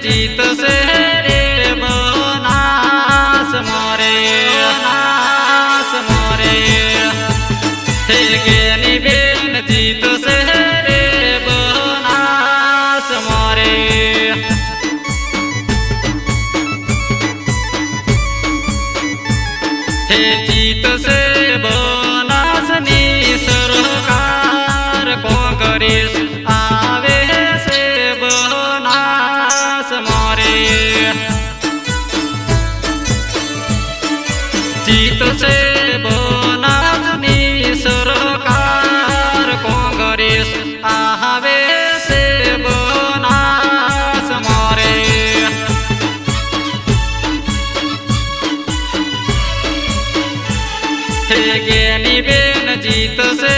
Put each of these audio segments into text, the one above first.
de tão. જીત છે બોનાજની સરકાર કોંગ્રેસ આહાવે છે બોનાસ મારે. હે ગેની બેન જીત છે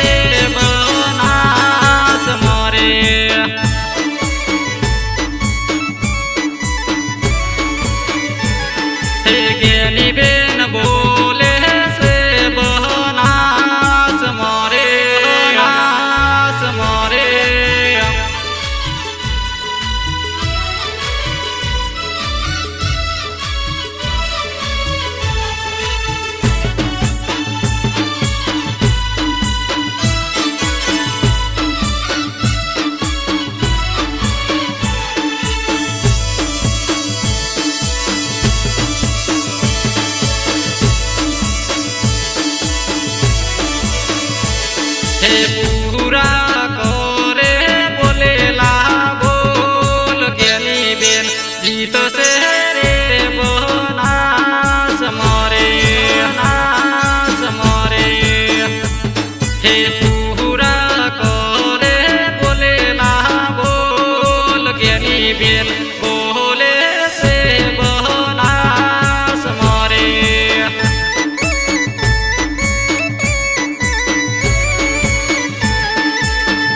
રે બોનાસ મારે. Hip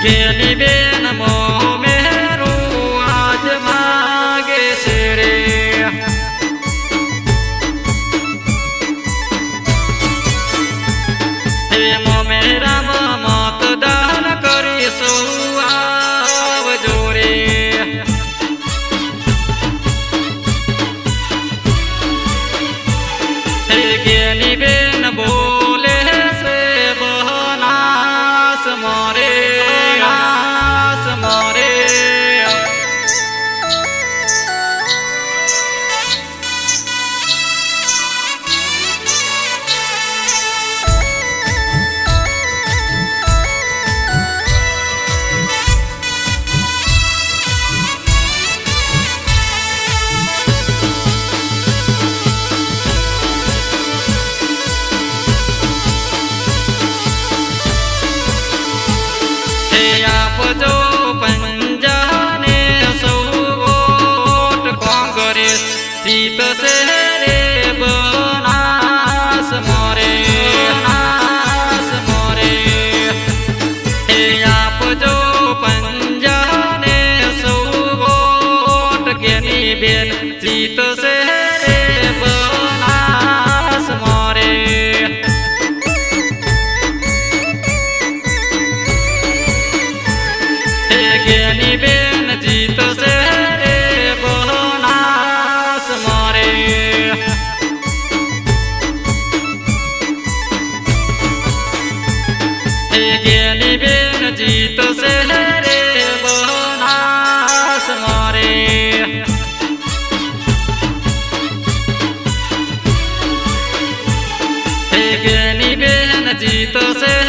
Yeah, baby. ગીત સે બનાસ મારે ગેની બેન જીત સે બનાસ મારે ગેની બેન જીત जीत से